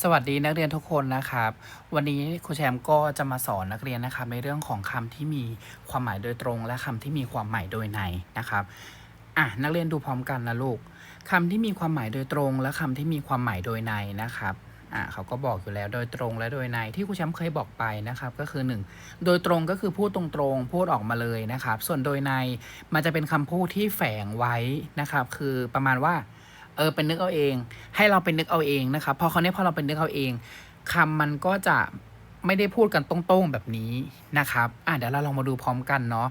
สวัสดีนักเรียนทุกคนนะครับ วันนี้ครูแชมป์ก็จะมาสอนนักเรียนนะครับในเรื่องของคำที่มีความหมายโดยตรง และคำที่มีความหมายโดยในนะครับอะนักเรียนดูพร้อมกันนะลูกคำที่มีความหมายโดยตรง และคำที่มีความหมายโดยในนะครับอะเขาก็บอกอยู่แล้วโดยตรงและโดยในที่ครูแชมป์เคยบอกไปนะครับ ก็คือ 1 โดยตรงก็คือพูดตรงๆ พูดออกมาเลยนะครับ ส่วนโดยในมันจะเป็นคำพูดที่แฝงไว้นะครับ คือประมาณว่า เออเป็นนึกเอาเอง ให้เราเป็นนึกเอาเองนะครับพอคราวนี้พอเราเป็นนึกเอาเองคำมันก็จะไม่ได้พูดกันตรงๆแบบนี้นะครับ อะเดี๋ยวเราลองมาดูพร้อมกันเนาะ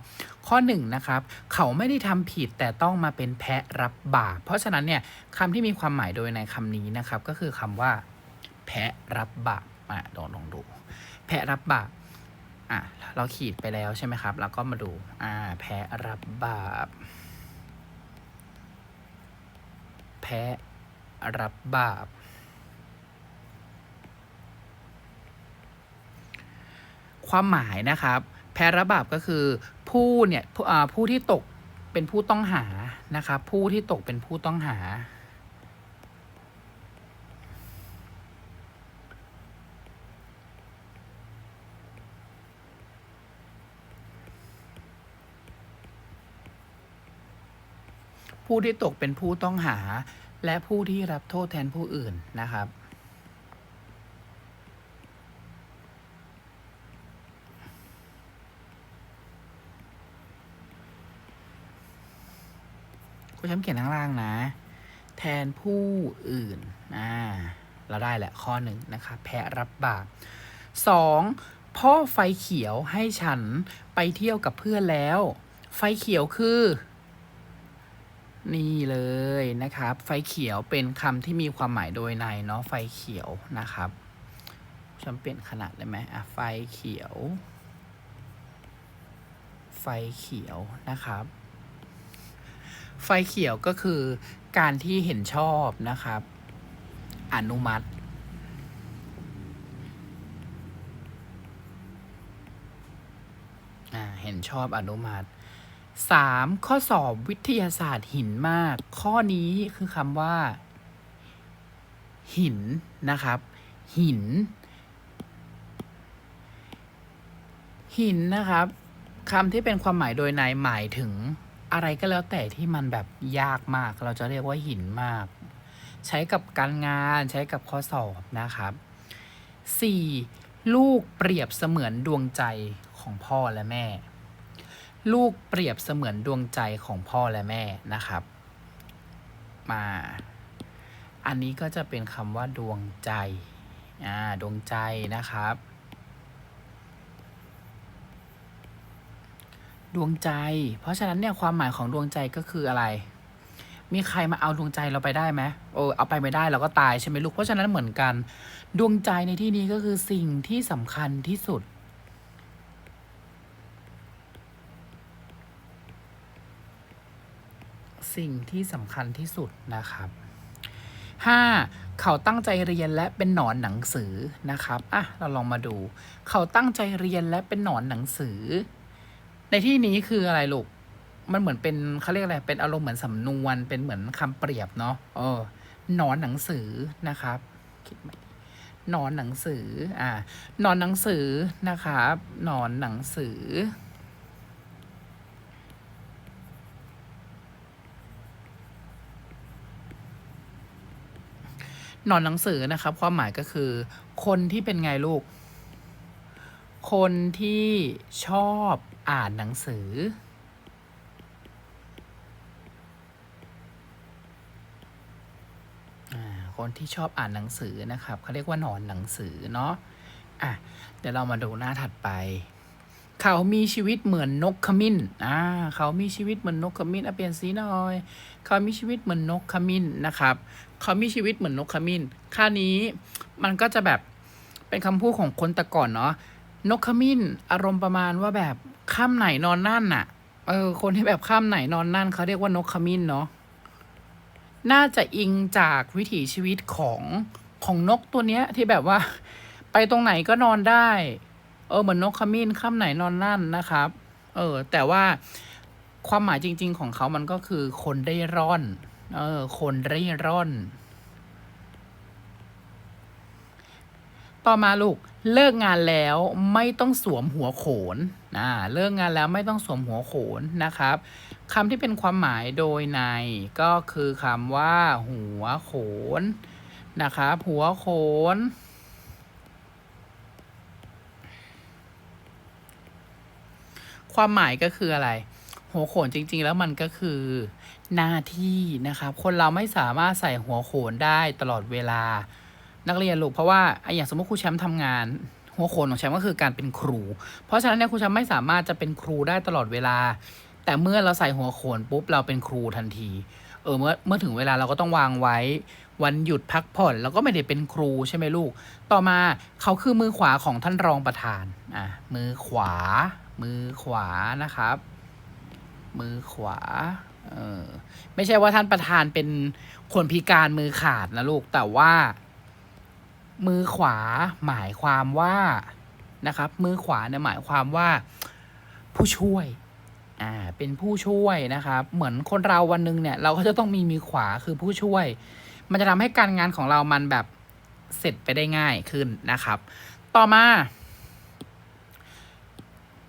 ข้อ1นนะครับ เขาไม่ได้ทำผิดแต่ต้องมาเป็นแพะรับบาป เพราะฉะนั้นเนี่ยคำที่มีความหมายโดยในคำนี้นะครับ ก็คือคำว่า แพะรับบาปอะลองลองดู แพะรับบาป อะเราขีดไปแล้วใช่ไหมครับ แล้วก็มาดู อ่า แพะรับบาป แพ้รับบาป ความหมายนะครับ แพ้รับบาปก็คือผู้เนี่ยผู้อ่าผู้ที่ตกเป็นผู้ต้องหานะครับ ผู้ที่ตกเป็นผู้ต้องหา ผู้ที่ตกเป็นผู้ต้องหา และผู้ที่รับโทษแทนผู้อื่นนะครับ คุณช้ำเขียนข้างล่างนะ แทนผู้อื่นอ่าเราได้แหละข้อหนึ่งนะครับแพ้รับบาปสองพ่อไฟเขียวให้ฉันไปเที่ยวกับเพื่อนแล้ว ไฟเขียวคือ นี่เลยนะครับ ไฟเขียวเป็นคำที่มีความหมายโดยในเนาะไฟเขียวนะครับฉันเปลี่ยนขนาดได้ไหมอะไฟเขียว ไฟเขียวนะครับ ไฟเขียวก็คือการที่เห็นชอบนะครับ อนุมัติเห็นชอบอนุมัติ สามข้อสอบวิทยาศาสตร์หินมาก ข้อนี้คือคำว่า หินนะครับ หิน หินนะครับคำที่เป็นความหมายโดยในหมายถึงอะไรก็แล้วแต่ที่มันแบบยากมาก เราจะเรียกว่าหินมาก ใช้กับการงานใช้กับข้อสอบนะครับ 4. ลูกเปรียบเสมือนดวงใจของพ่อและแม่ ลูกเปรียบเสมือนดวงใจของพ่อและแม่นะครับ มา อันนี้ก็จะเป็นคำว่า ดวงใจ อ่า ดวงใจนะครับ ดวงใจ เพราะฉะนั้นเนี่ยความหมายของดวงใจก็คืออะไร มีใครมาเอาดวงใจเราไปได้ไหมโอ้เอาไปไม่ได้เราก็ตายใช่ไหมลูก เพราะฉะนั้นเหมือนกัน ดวงใจในที่นี้ก็คือสิ่งที่สำคัญที่สุด สิ่งที่สำคัญที่สุดนะครับ 5. เขาตั้งใจเรียนและเป็นหนอนหนังสือนะครับอะเราลองมาดู เขาตั้งใจเรียนและเป็นหนอนหนังสือ ในที่นี้คืออะไรลูกมันเหมือนเป็นเขาเรียกอะไรเป็นอารมณ์เหมือนสำนวน เป็นเหมือนคำเปรียบเนาะเออหนอนหนังสือนะครับคิดไหมหนอนหนังสืออ่าหนอนหนังสือนะครับหนอนหนังสือ นอนหนังสือนะครับ ความหมายก็คือ คนที่เป็นไงลูก คนที่ชอบอ่านหนังสือ คนที่ชอบอ่านหนังสือนะครับเขาเรียกว่าหนอนหนังสือเนาะอะเดี๋ยวเรามาดูหน้าถัดไป เขามีชีวิตเหมือนนกขมิ้น อ่า เขามีชีวิตเหมือนนกขมิ้นอะเปลี่ยนสีหน่อย เขามีชีวิตเหมือนนกขมิ้นนะครับ เขามีชีวิตเหมือนนกขมิ้น ค่านี้มันก็จะแบบเป็นคำพูดของคนแต่ก่อนเนาะ นกขมิ้น อารมณ์ประมาณว่าแบบข้ามไหนนอนนั่นน่ะ เออ คนที่แบบข้ามไหนนอนนั่นเขาเรียกว่านกขมิ้นเนาะ น่าจะอิงจากวิถีชีวิตของของนกตัวเนี้ยที่แบบว่า ไปตรงไหนก็นอนได้ เออเหมือนนกขมิ้นข้ามไหนนอนนั่นนะครับ เออ แต่ว่าความหมายจริง ๆ ของเขามันก็คือคนเร่ร่อน เออ คนเร่ร่อน ต่อมาลูกเลิกงานแล้วไม่ต้องสวมหัวโขนอ่าเลิกงานแล้วไม่ต้องสวมหัวโขนนะครับคำที่เป็นความหมายโดยในก็คือคำว่า หัวโขนนะครับ หัวโขน ความหมายก็คืออะไร หัวโขนจริง ๆ แล้วมันก็คือ หน้าที่นะครับ คนเราไม่สามารถใส่หัวโขนได้ตลอดเวลา นักเรียนลูกเพราะว่าอะอย่างสมมติครูแชมป์ทำงาน หัวโขนของแชมป์ก็คือการเป็นครู เพราะฉะนั้นเนี่ยครูแชมป์ไม่สามารถจะเป็นครูได้ตลอดเวลา แต่เมื่อเราใส่หัวโขนปุ๊บเราเป็นครูทันทีเออเมื่อเมื่อถึงเวลาเราก็ต้องวางไว้ วันหยุดพักผ่อนเราก็ไม่ได้เป็นครูใช่ไหมลูก ต่อมาเขาคือมือขวาของท่านรองประธานอะมือขวา มือขวานะครับ มือขวา เออไม่ใช่ว่าท่านประธานเป็นคนพิการมือขาดนะลูก แต่ว่า มือขวาหมายความว่านะครับ มือขวาเนี่ยหมายความว่าผู้ช่วย อ่า เป็นผู้ช่วยนะครับ เหมือนคนเราวันหนึงเนี่ย เราก็จะต้องมีมือขวาคือผู้ช่วย มันจะทำให้การงานของเรามันแบบเสร็จไปได้ง่ายขึ้นนะครับ ต่อมา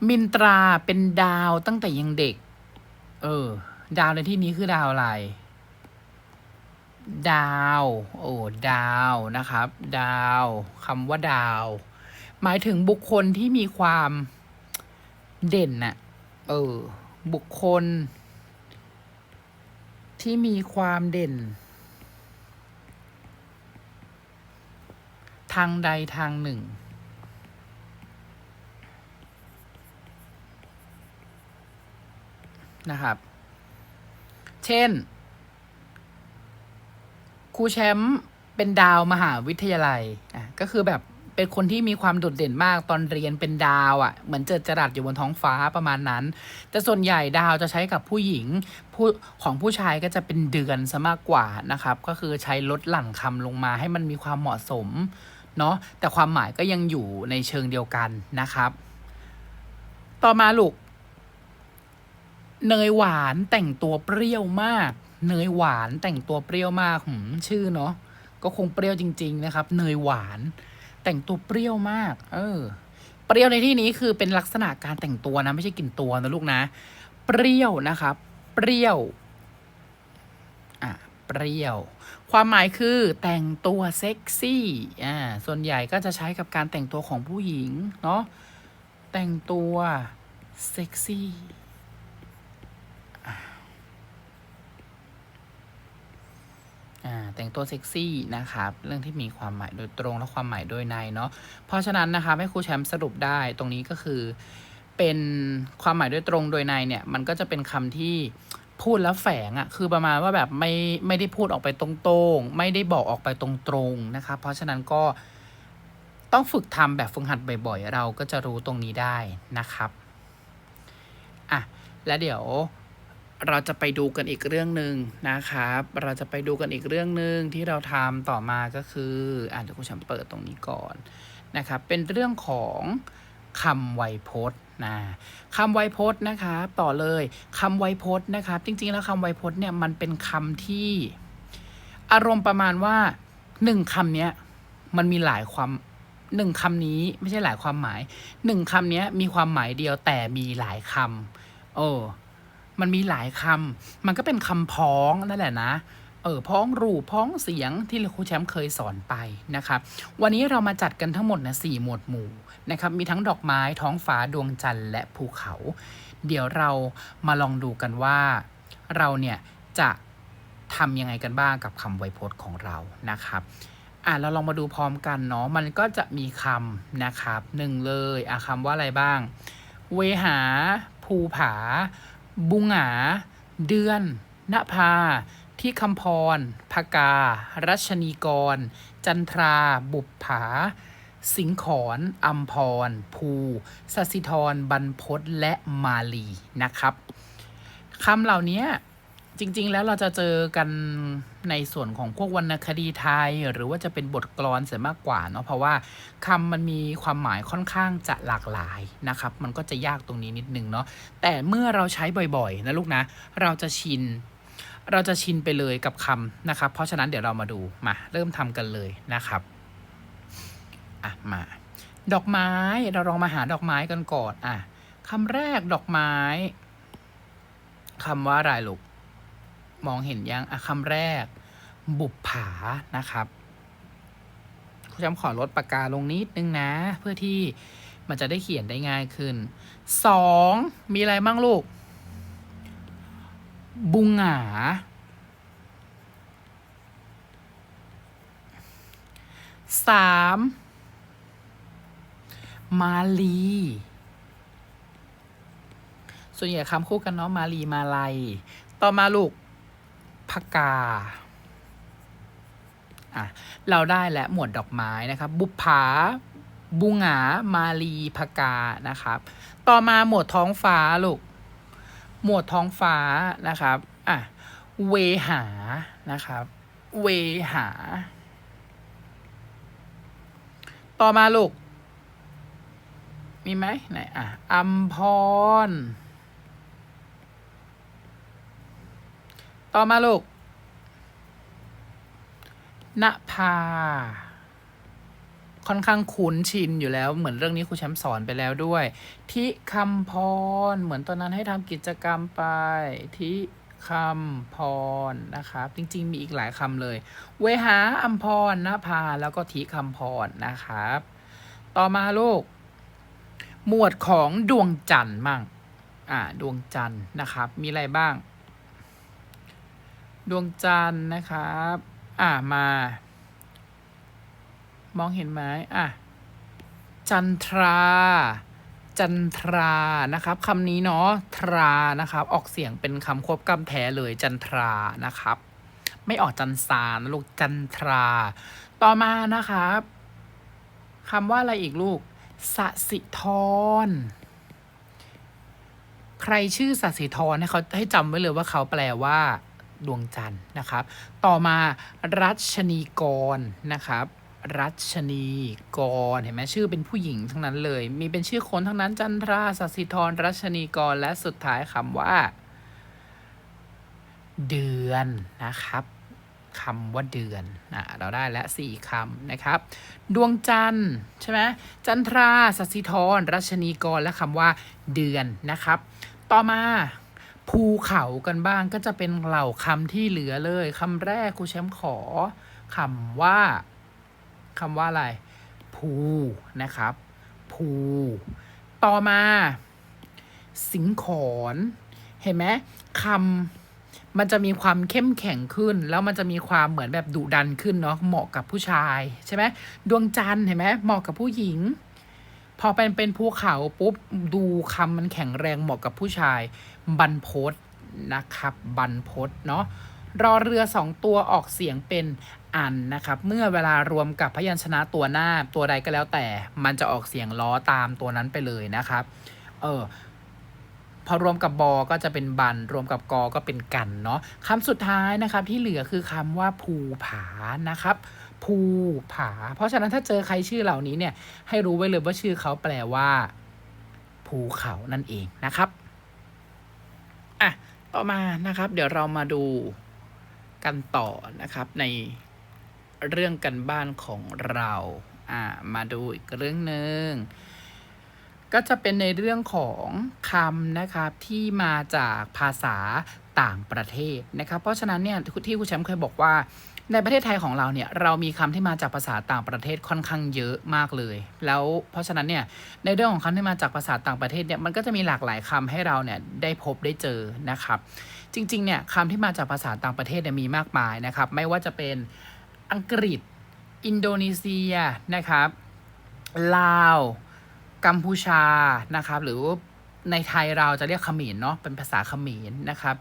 มินตราเป็นดาวตั้งแต่ยังเด็ก เออ ดาวในที่นี้คือดาวอะไร ดาว โอ้ดาวนะครับ ดาวคำว่าดาว หมายถึงบุคคลที่มีความเด่นน่ะ เออ บุคคล ที่มีความเด่น ทางใดทางหนึ่ง นะครับ เช่นครูแชมป์เป็นดาวมหาวิทยาลัยอะก็คือแบบเป็นคนที่มีความโดดเด่นมากตอนเรียนเป็นดาวอะ่ะเหมือนเจอจรัสอยู่บนท้องฟ้าประมาณนั้น แต่ส่วนใหญ่ดาวจะใช้กับผู้หญิงผู้ของผู้ชายก็จะเป็นเดือนซะมากกว่านะครับ ก็คือใช้ลดหลั่นคำลงมาให้มันมีความเหมาะสมเนาะแต่ความหมายก็ยังอยู่ในเชิงเดียวกันนะครับ ต่อมาลูก เนยหวานแต่งตัวเปรี้ยวมาก เนยหวานแต่งตัวเปรี้ยวมากหืมชื่อเนาะก็คงเปรี้ยวจริง ๆ นะครับ เนยหวาน แต่งตัวเปรี้ยวมาก เออ เปรี้ยวในที่นี้คือเป็นลักษณะการแต่งตัวนะ ไม่ใช่กลิ่นตัวนะลูกนะ เปรี้ยวนะครับ เปรี้ยวอะเปรี้ยว ความหมายคือแต่งตัวเซ็กซี่อ่าส่วนใหญ่ก็จะใช้กับการแต่งตัวของผู้หญิงเนาะแต่งตัวเซ็กซี่ อ่า แต่งตัวเซ็กซี่นะครับเรื่องที่มีความหมายโดยตรงและความหมายโดยในเนาะเพราะฉะนั้นนะครับให้ครูแชมป์สรุปได้ตรงนี้ก็คือ เป็นความหมายโดยตรงโดยในเนี่ยมันก็จะเป็นคำที่พูดแล้วแฝงอะ่ะคือประมาณว่าแบบไม่ไม่ได้พูดออกไปตรงๆ ไม่ได้บอกออกไปตรงๆนะครับเพราะฉะนั้นก็ต้องฝึกทำแบบฝึกหัดบ่อยๆ เราก็จะรู้ตรงนี้ได้นะครับอะและเดี๋ยว เราจะไปดูกันอีกเรื่องหนึ่งนะครับ เราจะไปดูกันอีกเรื่องหนึ่งที่เราทำต่อมาก็คืออ่านเดี๋ยวคุณแชมเปิดตรงนี้ก่อนนะครับ เป็นเรื่องของคำไวยพจน์นะคำไวยพจน์นะครับต่อเลยคำไวยพจน์นะครับ จริง ๆ แล้วคำไวยพจน์เนี่ยมันเป็นคำที่อารมณ์ประมาณว่าหนึ่งคำเนี้ยมันมีหลายความหนึ่งคำนี้ไม่ใช่หลายความหมายหนึ่งคำเนี้ยมีความหมายเดียวแต่มีหลายคำโอ้ มันมีหลายคำมันก็เป็นคำพ้องนั่นแหละนะ เออพ้องรูปพ้องเสียงที่ครูแชมป์เคยสอนไปนะครับ วันนี้เรามาจัดกันทั้งหมดนะสี่หมวดหมู่นะครับ มีทั้งดอกไม้ท้องฟ้าดวงจันทร์และภูเขา เดี๋ยวเรามาลองดูกันว่า เราเนี่ยจะทำยังไงกันบ้างกับคำไวยพจน์ของเรานะครับอะเราลองมาดูพร้อมกันเนาะมันก็จะมีคำนะครับหนึ่งเลยอะคำว่าอะไรบ้าง เวหา ภูผา บุงหา เดือน ณภา ที่คำพร ภกา รัชนีกร จันทรา บุบผา สิงขรอัมพร ภูสสิธรบรรพศและมาลีนะครับคำเหล่านี้ จริง ๆ แล้วเราจะเจอกันในส่วนของพวกวรรณคดีไทย หรือว่าจะเป็นบทกลอนเสียมากกว่าเนาะเพราะว่าคำมันมีความหมายค่อนข้างจะหลากหลายนะครับ มันก็จะยากตรงนี้นิดนึงเนาะแต่เมื่อเราใช้บ่อยๆ นะลูกนะ เราจะชินเราจะชินไปเลยกับคำนะครับ เพราะฉะนั้นเดี๋ยวเรามาดูมาเริ่มทำกันเลยนะครับอะมา ดอกไม้เราลองมาหาดอกไม้กันก่อนอะคำแรกดอกไม้คำว่าอะไรลูก มองเห็นยังอะคำแรก บุปผานะครับคุณจำขอลดปากกาลงนิดนึงนะ เพื่อที่มันจะได้เขียนได้ง่ายขึ้นสองมีอะไรบ้างลูก บุงหงาสามมาลี ส่วนใหญ่คำคู่กันเนาะมาลีมาลัย ต่อมาลูก พกาอะเราได้แล้วหมวดดอกไม้นะครับ บุปผา บุงหงามาลีพกานะครับ ต่อมาหมวดท้องฟ้าลูก หมวดท้องฟ้านะครับอะเวหานะครับ เวหา ต่อมาลูก มีไหมไหนอะอัมพร ต่อมาลูกณภาค่อนข้างคุ้นชินอยู่แล้ว เหมือนเรื่องนี้ครูแชมป์สอนไปแล้วด้วยทิคำพร เหมือนตอนนั้นให้ทำกิจกรรมไปทิคำพรนะครับ จริง ๆ มีอีกหลายคำเลย เวหาอัมพรณภาแล้วก็ทิคำพรนะครับ ต่อมาลูก หมวดของดวงจันทร์มั่ง อ่า ดวงจันทร์นะครับ มีอะไรบ้าง ดวงจันทร์นะครับ อ่ามา มองเห็นไหมอะ จันทรา จันทรา นะครับคำนี้เนาะ ทรา นะครับ ออกเสียงเป็นคำควบกำแท้เลย จันทรา นะครับ ไม่ออกจันสานลูก จันทรา ต่อมานะครับคำว่าอะไรอีกลูกสสิธรใครชื่อสสิธรให้เขาให้จำไว้เลยว่าเขาแปลว่า ดวงจันทร์นะครับ ต่อมารัชนีกรนะครับรัชนีกรเห็นไหมชื่อเป็นผู้หญิงทั้งนั้นเลย มีเป็นชื่อคนทั้งนั้นจันทราสัสิธรรัชนีกรและสุดท้ายคำว่า เดือนนะครับคำว่าเดือนนะเราได้และสี่คำนะครับ ดวงจันทร์ใช่ไหมจันทราสัสิธรรัชนีกรและคำว่าเดือนนะครับ ต่อมา ภูเขากันบ้างก็จะเป็นเหล่าคำที่เหลือเลยคำแรกครูแชมป์ขอคำว่าคำว่าอะไร ภูนะครับ ภู ต่อมา สิงขอนเห็นไหมคำมันจะมีความเข้มแข็งขึ้น แล้วมันจะมีความเหมือนแบบดุดันขึ้นเนาะเหมาะกับผู้ชายใช่ไหมดวงจันทร์เห็นไหมเหมาะกับผู้หญิง พอเป็นเป็นภูเขาปุ๊บดูคำมันแข็งแรงเหมาะกับผู้ชาย บรรพตนะครับบรรพตเนาะรอเรือสองตัวออกเสียงเป็นอันนะครับ เมื่อเวลารวมกับพยัญชนะตัวหน้าตัวใดก็แล้วแต่ มันจะออกเสียงล้อตามตัวนั้นไปเลยนะครับ เออพอรวมกับ บอก็จะเป็นบัน รวมกับกอก็เป็นกันเนาะคำสุดท้ายนะครับที่เหลือคือคำว่าภูผานะครับ ภูผา เพราะฉะนั้นถ้าเจอใครชื่อเหล่านี้เนี่ยให้รู้ไว้เลยว่าชื่อเขาแปลว่า ภูเขานั่นเองนะครับ ต่อมานะครับ เดี๋ยวเรามาดูกันต่อนะครับในเรื่องกันบ้านของเราอ่ามาดูอีกเรื่องหนึ่งก็จะเป็นในเรื่องของคำนะครับที่มาจากภาษาต่างประเทศนะครับ เพราะฉะนั้นเนี่ยที่คุณแชมป์เคยบอกว่าในประเทศไทยของเราเนี่ยเรามีคำที่มาจากภาษาต่างประเทศค่อนข้างเยอะมากเลย แล้วเพราะฉะนั้นเนี่ยในเรื่องของคำที่มาจากภาษาต่างประเทศเนี่ยมันก็จะมีหลากหลายคำให้เราเนี่ยได้พบได้เจอนะครับ จริงๆเนี่ยคำที่มาจากภาษาต่างประเทศเนี่ยมีมากมายนะครับ ไม่ว่าจะเป็นอังกฤษ อินโดนีเซียนะครับลาว กัมพูชานะครับ หรือในไทยเราจะเรียกเขมรเนาะเป็นภาษาเขมรนะครับ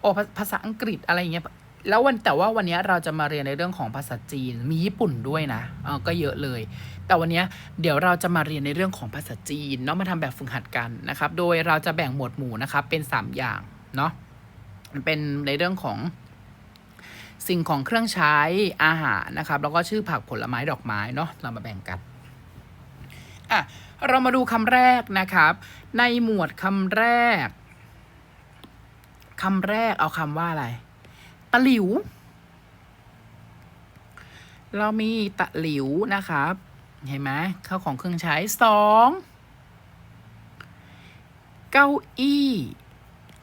โอ้ภาษาอังกฤษอะไรอย่างเงี้ย แล้ววันแต่ว่าวันนี้เราจะมาเรียนในเรื่องของภาษาจีนมีญี่ปุ่นด้วยนะเออก็เยอะเลย แต่วันนี้เดี๋ยวเราจะมาเรียนในเรื่องของภาษาจีนเนาะมาทำแบบฝึกหัดกันนะครับ โดยเราจะแบ่งหมวดหมู่นะครับเป็น 3 อย่างเนาะเป็นในเรื่องของสิ่งของเครื่องใช้อาหารนะครับ แล้วก็ชื่อผักผลไม้ดอกไม้เนาะเรามาแบ่งกันอะเรามาดูคำแรกนะครับ ในหมวดคำแรกคำแรกเอาคำว่าอะไร ตะหลิว เรามีตะหลิวนะครับ เห็นไหมข้าวของเครื่องใช้สองเก้าอี้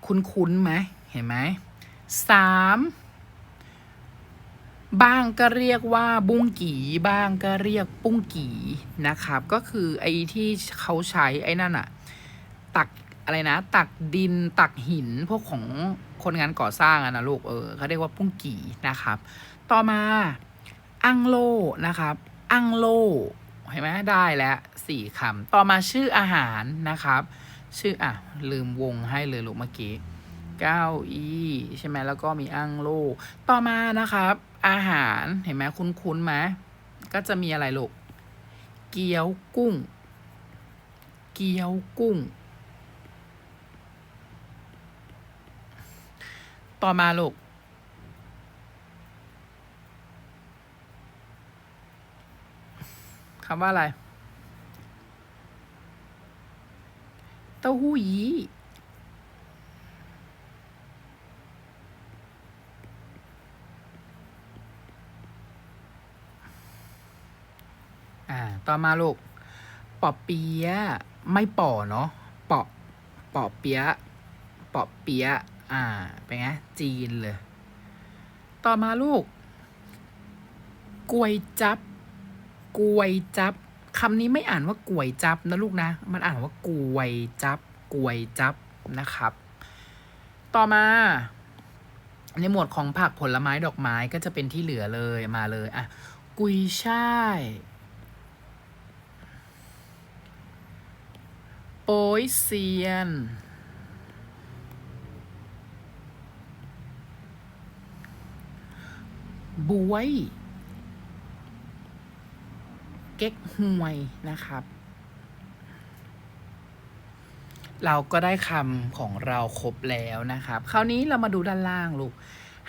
คุ้นๆไหมเห็นไหมสามบ้างก็เรียกว่าบุ้งกีบ้างก็เรียกปุ้งกีนะครับ ก็คือไอ้ที่เขาใช้ไอ้นั่นอะตักอะไรนะ ตักดินตักหินพวกของ คนงานก่อสร้างอะนะลูกเออเขาเรียกว่าปุ้งกี่นะครับ ต่อมาอังโลนะครับ อังโลเห็นไหมได้แล้วสี่คำต่อมาชื่ออาหารนะครับ ชื่ออะลืมวงให้เลยลูกเมื่อกี้เก้าอี้ใช่ไหมแล้วก็มีอังโล ต่อมานะครับ อาหารเห็นไหมคุ้นๆไหมก็จะมีอะไรลูกเกี๊ยวกุ้ง เกี๊ยวกุ้ง ต่อมาลูก คำว่าอะไร เต้าหู้ยี้อ่าต่อมาลูกปอเปียะไม่ป่อเนาะปอปอเปียะปอเปียะ อ่า เป็นไง จีนเลย ต่อมาลูก กวยจับ กวยจับคำนี้ไม่อ่านว่ากวยจับนะลูกนะ มันอ่านว่ากวยจับ กวยจับนะครับ ต่อมา ในหมวดของผักผลไม้ดอกไม้ก็จะเป็นที่เหลือเลยมาเลย อะ กุยช่ายโป้ยเซียน บวย เก๊กฮวยนะครับ เราก็ได้คำของเราครบแล้วนะครับ คราวนี้เรามาดูด้านล่างลูก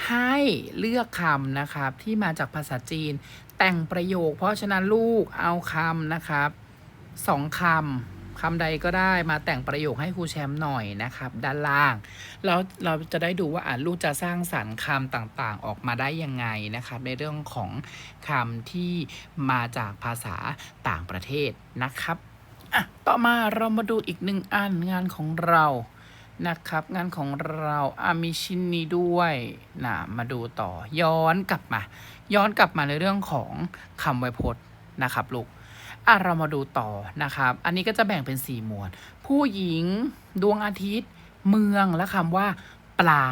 ให้เลือกคำนะครับที่มาจากภาษาจีน แต่งประโยค เพราะฉะนั้นลูกเอาคำนะครับสองคำ คำใดก็ได้มาแต่งประโยคให้ครูแชมป์หน่อยนะครับ ด้านล่างแล้วเราจะได้ดูว่าอะลูกจะสร้างสรรค์คำต่างๆ ออกมาได้ยังไงนะครับ ในเรื่องของคำที่มาจากภาษาต่างประเทศนะครับอะต่อมาเรามาดูอีกหนึ่งอันงานของเรานะครับ งานของเราอามีชิ้นนี้ด้วยนะมาดูต่อย้อนกลับมา ย้อนกลับมาในเรื่องของคำไวยพจน์นะครับลูก อะเรามาดูต่อนะครับ อันนี้ก็จะแบ่งเป็นสี่หมวด ผู้หญิง ดวงอาทิตย์ เมืองและคำว่า ปลา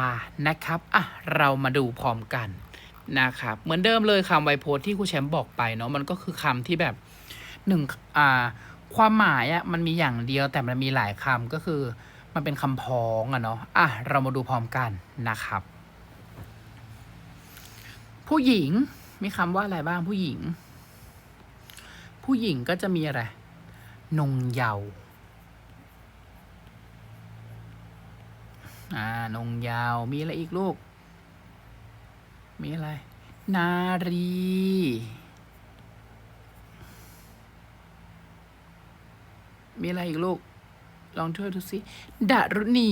นะครับอะเรามาดูพร้อมกันนะครับ เหมือนเดิมเลยคำไวยพจน์ที่ครูแชมป์บอกไปเนาะมันก็คือคำที่แบบหนึ่งอ่าความหมายอะ่ะมันมีอย่างเดียวแต่มันมีหลายคำก็คือมันเป็นคำพ้องอะเนาะอะเรามาดูพร้อมกันนะครับ ผู้หญิงมีคำว่าอะไรบ้างผู้หญิง ผู้หญิงก็จะมีอะไร นงเยาวอ่านงเยาว มีอะไรอีกลูก มีอะไร นารี มีอะไรอีกลูก ลองช่วยดูสิดารุณี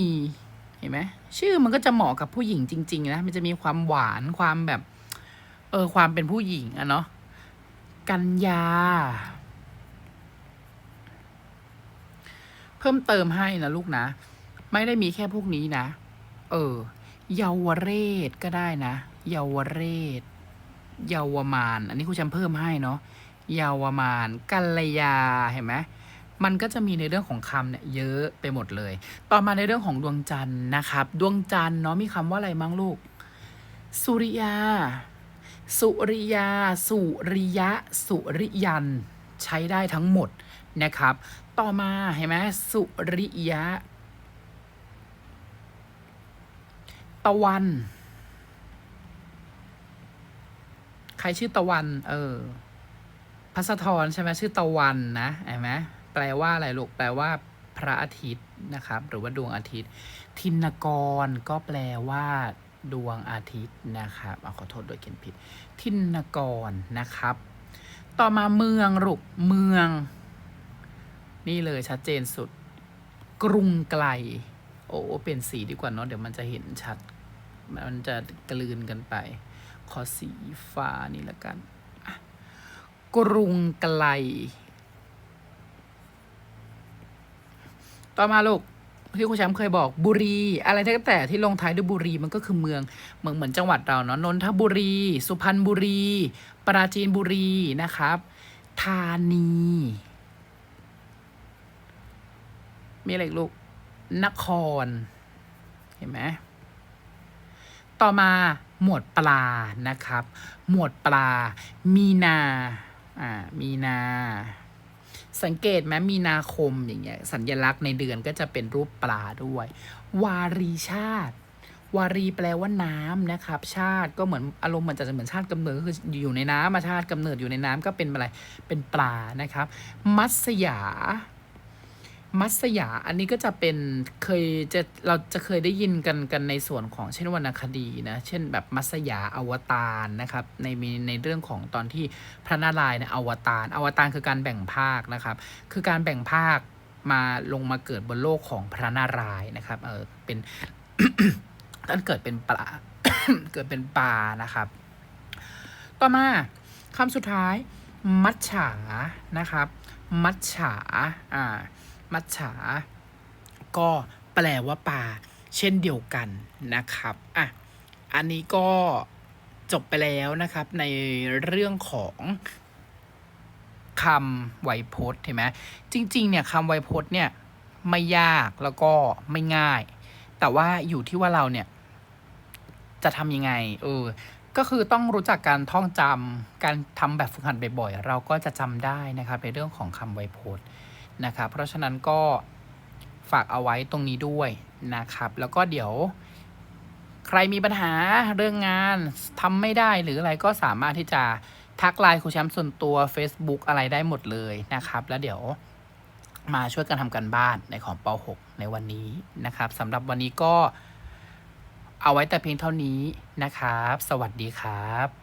เห็นไหม ชื่อมันก็จะเหมาะกับผู้หญิงจริง ๆ นะ มันจะมีความหวาน ความแบบ เออ ความเป็นผู้หญิงอะเนาะ กัญญาเพิ่มเติมให้นะลูกนะ ไม่ได้มีแค่พวกนี้นะ เออ เยาวเรศก็ได้นะ เยาวเรศ เยาวมาน อันนี้ครูแชมเพิ่มให้เนาะ เยาวมาน กัลยา เห็นไหมมันก็จะมีในเรื่องของคำเนี่ยเยอะไปหมดเลย ต่อมาในเรื่องของดวงจันทร์นะครับ ดวงจันทร์เนาะมีคำว่าอะไรมั้งลูก สุริยา สุริยา สุริยะ สุริยัน ใช้ได้ทั้งหมดนะครับ ต่อมาเห็นไหมสุริยะ ตะวัน ใครชื่อตะวัน เออพัสธรใช่ไหมชื่อตะวันนะเห็นไหมแปลว่าอะไรลูกแปลว่าพระอาทิตย์นะครับ หรือว่าดวงอาทิตย์ ทินกรก็แปลว่า ดวงอาทิตย์นะครับเอาขอโทษโดยเขียนผิด ทินกรนะครับ ต่อมาเมืองลูกเมือง นี่เลยชัดเจนสุด กรุงไกล โอ้เปลี่ยนสีดีกว่าเนาะเดี๋ยวมันจะเห็นชัด มันจะกลืนกันไป ขอสีฟ้านี่ละกัน กรุงไกล ต่อมาลูก ที่ครูแชมป์เคยบอกบุรี อะไรก็แต่ที่ลงท้ายด้วยบุรีมันก็คือเมืองเมืองเหมือนจังหวัดเราเนาะนนทบุรี สุพรรณบุรี ปราจีนบุรีนะครับ ธานี มีอะไรอีกลูกนคร เห็นไหมต่อมาหมวดปลานะครับ หมวดปลา มีนา อ่า มีนา สังเกตไหมมีนาคมอย่างเงี้ยสัญลักษณ์ในเดือนก็จะเป็นรูปปลาด้วย วารีชาติ วารีแปลว่าน้ำนะครับ ชาติก็เหมือนอารมณ์เหมือนจะเหมือนชาติกำเนิดคืออยู่ในน้ำมาชาติกำเนิดอยู่ในน้ำก็เป็นอะไรเป็นปลานะครับ มัสยา มัสยาอันนี้ก็จะเป็นเคยจะเราจะเคยได้ยินกันกันในส่วนของเช่นวรรณคดีนะ เช่นแบบมัสยาอวตารนะครับในมีในเรื่องของตอนที่พระนารายณ์เนี่ยอวตารอวตารคือการแบ่งภาคนะครับ คือการแบ่งภาคมาลงมาเกิดบนโลกของพระนารายณ์นะครับเออเป็นท่านเกิดเป็นปลาเกิดเป็นปลานะครับ ต่อมาคำสุดท้าย มัจฉานะครับ มัจฉาอ่า มัจฉา ก็แปลว่าปลาเช่นเดียวกันนะครับอะอันนี้ก็จบไปแล้วนะครับในเรื่องของคำไวยพจน์เห็นไหมจริง ๆ เนี่ยคำไวยพจน์เนี่ยไม่ยากแล้วก็ไม่ง่าย แต่ว่าอยู่ที่ว่าเราเนี่ย จะทำยังไง เออ ก็คือต้องรู้จักการท่องจำการทำแบบฝึกหัดบ่อยๆ เราก็จะจำได้นะครับในเรื่องของคำไวยพจน์ นะครับเพราะฉะนั้นก็ฝากเอาไว้ตรงนี้ด้วยนะครับ แล้วก็เดี๋ยวใครมีปัญหาเรื่องงานทำไม่ได้หรืออะไรก็สามารถที่จะทักไลน์ครูแชมป์ส่วนตัว Facebook อะไรได้หมดเลยนะครับ แล้วเดี๋ยวมาช่วยกันทำกันบ้านในของป .6 ในวันนี้นะครับสำหรับวันนี้ก็เอาไว้แต่เพียงเท่านี้นะครับ สวัสดีครับ